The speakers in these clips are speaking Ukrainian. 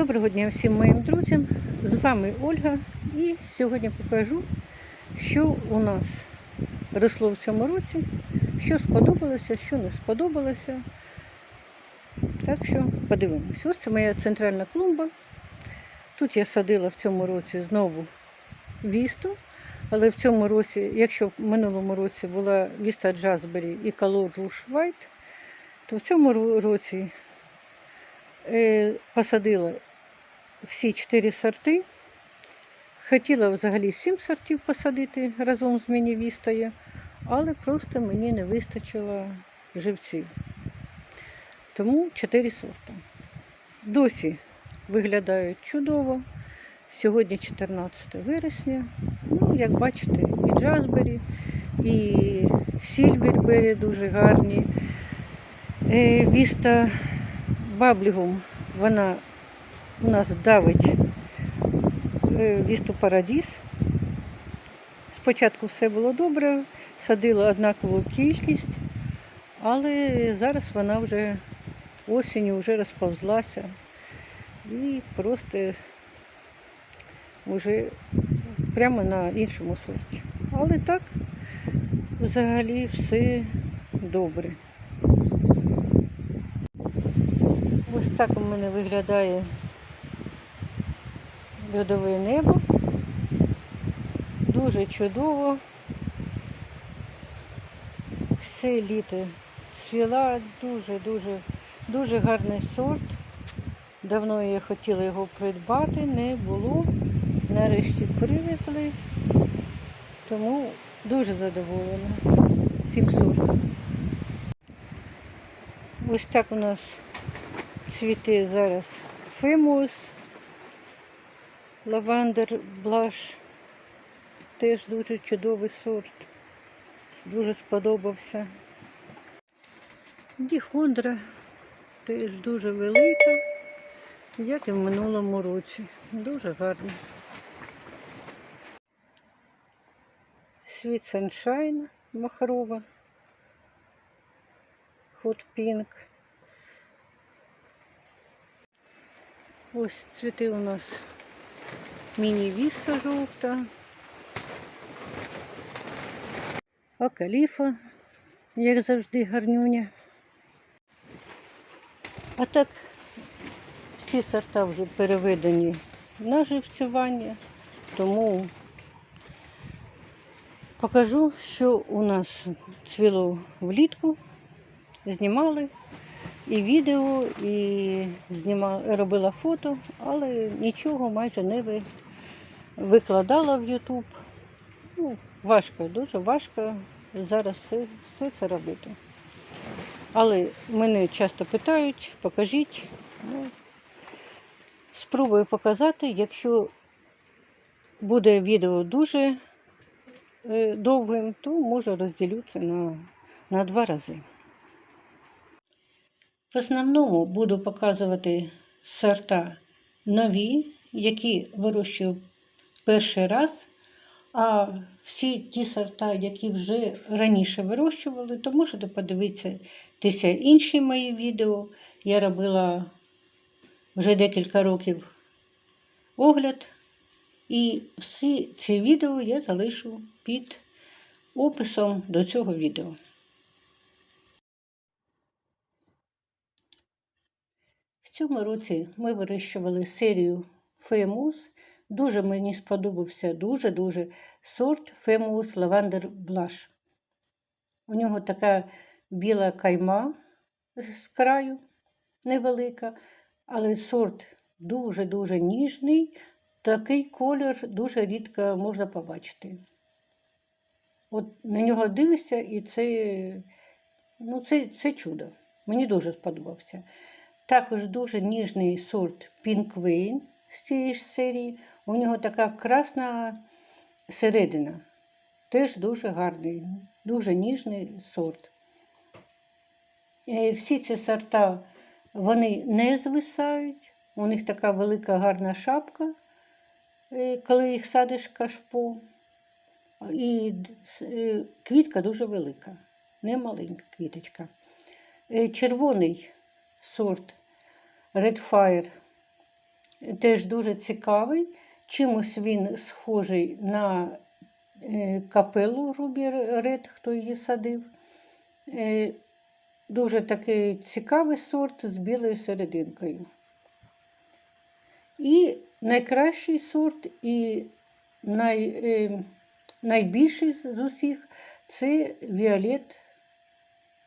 Доброго дня всім моїм друзям. З вами Ольга і сьогодні покажу, що у нас росло в цьому році, що сподобалося, що не сподобалося. Так що подивимось. Ось це моя центральна клумба. Тут я садила в цьому році знову вісту, але в цьому році, якщо в минулому році була віста Джазбері і Color Rouge White, то в цьому році е, посадила всі чотири сорти. Хотіла взагалі сім сортів посадити разом з міні-вістою, але просто мені не вистачило живців. Тому чотири сорти. Досі виглядають чудово. Сьогодні 14 вересня. Ну, як бачите, і джазбері, і сільвербері дуже гарні. Е, Віста баблігум, вона у нас давить е, вісту Парадіс. Спочатку все було добре, садила однакову кількість, але зараз вона вже осінню вже розповзлася і просто вже прямо на іншому сорті. Але так взагалі все добре. Ось так у мене виглядає льодове небо. Дуже чудово. Все літо цвіла, дуже-дуже дуже гарний сорт. Давно я хотіла його придбати, не було. Нарешті привезли, тому дуже задоволена цим сортом. Ось так у нас цвіте зараз фимус, лавандер, блаш. Теж дуже чудовий сорт. Дуже сподобався. Діхондра теж дуже велика, як і в минулому році. Дуже гарна. Світ Sunshine махрова. Pink. Ось цвіти у нас міні-віста жовта. Акаліфа, як завжди, гарнюня. А так всі сорта вже переведені на живцювання, тому покажу, що у нас цвіло влітку. Знімали і відео, і знімала, робила фото, але нічого майже не викладала в YouTube. Ну, важко, дуже важко зараз все, все це робити. Але мене часто питають, покажіть. Ну, спробую показати, якщо буде відео дуже е, довгим, то може розділю це на, на два рази. В основному буду показувати сорта нові, які вирощую перший раз. А всі ті сорта, які вже раніше вирощували, то можете подивитися інші мої відео. Я робила вже декілька років огляд. І всі ці відео я залишу під описом до цього відео. Цьому році ми вирощували серію Famous. Дуже мені сподобався дуже-дуже сорт Famous Lavender Blush. У нього така біла кайма з краю невелика, але сорт дуже-дуже ніжний. Такий колір дуже рідко можна побачити. От на нього дивишся, і це, ну, це, це чудо. Мені дуже сподобався. Також дуже ніжний сорт Vein з цієї ж серії. У нього така красна середина. Теж дуже гарний, дуже ніжний сорт. Е, Всі ці сорта вони не звисають. У них така велика гарна шапка, е, коли їх садиш кашпо. І е, квітка дуже велика, не маленька квіточка. Червоний сорт Red Fire теж дуже цікавий. Чимось він схожий на е, капелу Рубі Ред, хто її садив. Е, Дуже такий цікавий сорт з білою серединкою. І найкращий сорт, і най, е, найбільший з усіх це Віолет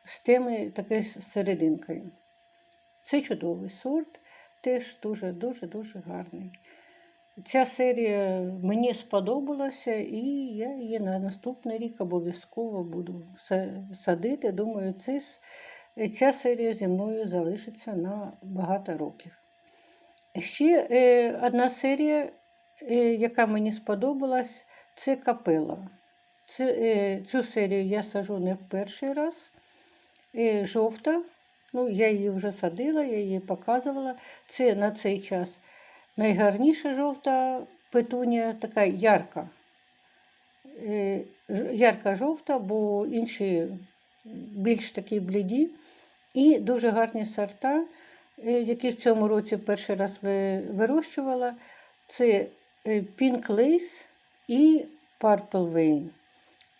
з теми таке з серединкою. Це чудовий сорт, теж дуже-дуже-дуже гарний. Ця серія мені сподобалася, і я її на наступний рік обов'язково буду садити. Думаю, це, ця серія зі мною залишиться на багато років. Ще е, одна серія, е, яка мені сподобалась, це капела. Це, е, цю серію я сажу не в перший раз. Е, жовта, ну, я її вже садила, я її показувала. Це на цей час найгарніша жовта петунія, така ярка. Е, ярка жовта, бо інші більш такі бліді. І дуже гарні сорта, е, які в цьому році перший раз вирощувала. Це е, Pink Lace і Purple Vein.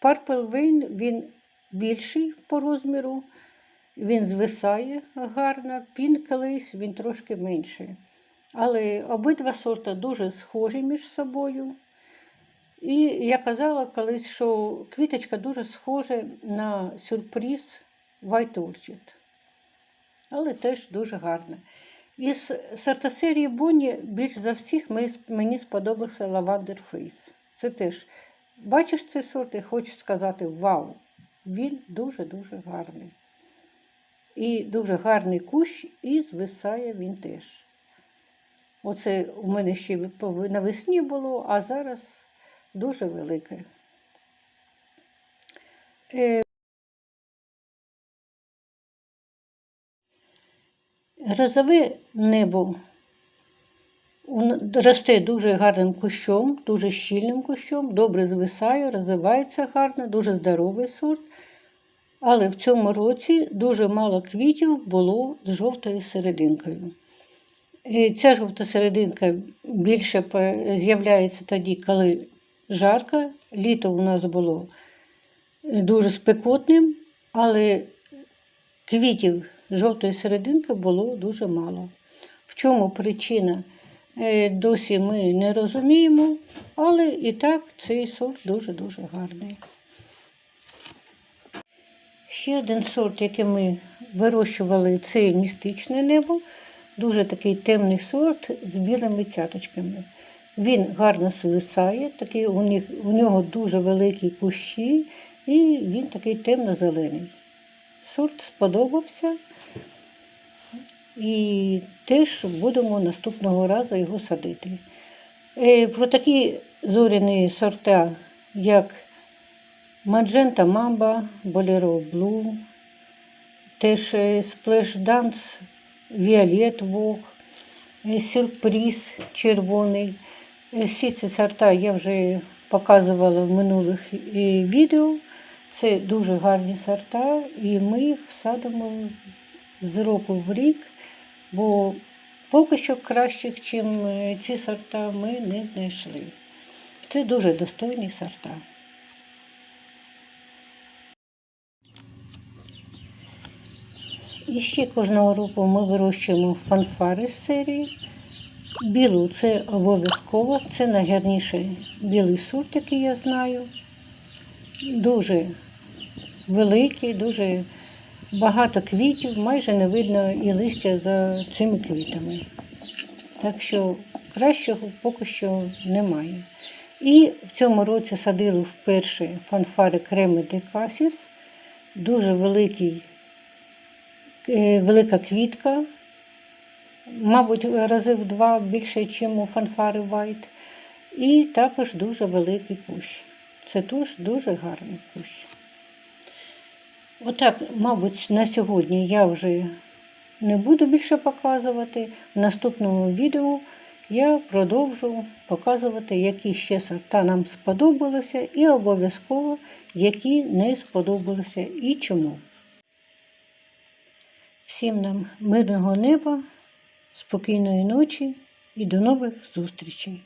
Purple Vein він більший по розміру, він звисає гарно, Pink Lace він трошки менший. Але обидва сорти дуже схожі між собою. І я казала колись, що квіточка дуже схожа на сюрприз White Orchid. Але теж дуже гарна. Із сортосерії Бонні більш за всіх мені сподобався Lavender Face. Це теж, бачиш цей сорт і хочеш сказати вау! Він дуже-дуже гарний. І дуже гарний кущ, і звисає він теж. Оце у мене ще навесні було, а зараз дуже велике. Е, Грозове небо росте дуже гарним кущом, дуже щільним кущом, добре звисає, розвивається гарно, дуже здоровий сорт. Але в цьому році дуже мало квітів було з жовтою серединкою. І Ця жовта серединка більше з'являється тоді, коли жарко. Літо у нас було дуже спекотним, але квітів жовтої серединки було дуже мало. В чому причина? Е, Досі ми не розуміємо, але і так цей сорт дуже-дуже гарний. Ще один сорт, який ми вирощували, це містичне небо. Дуже такий темний сорт з білими цяточками. Він гарно свисає, такий, у, них, у нього дуже великі кущі, і він такий темно-зелений. Сорт сподобався. І теж будемо наступного разу його садити. Е, Про такі зоряні сорта, як Magenta Mamba, Bolero Blue, теж е, Dance, Violet Vogue, е, Сюрприз червоний. Е, Всі ці сорта я вже показувала в минулих е, відео. Це дуже гарні сорта, і ми їх садимо з року в рік, бо поки що кращих, ніж ці сорта, ми не знайшли. Це дуже достойні сорта. І ще кожного року ми вирощуємо фанфари з серії. Білу це обов'язково, це найгарніший білий сорт, який я знаю. Дуже великий, дуже багато квітів, майже не видно і листя за цими квітами. Так що кращого поки що немає. І в цьому році садили вперше фанфари Креми де Касіс. Дуже великий, велика квітка, мабуть, рази в два більше, ніж у фанфари White. І також дуже великий кущ. Це теж дуже гарний кущ. Отак, мабуть, на сьогодні я вже не буду більше показувати. В наступному відео я продовжу показувати, які ще сорта нам сподобалися, і обов'язково, які не сподобалися і чому. Всім нам мирного неба, спокійної ночі і до нових зустрічей!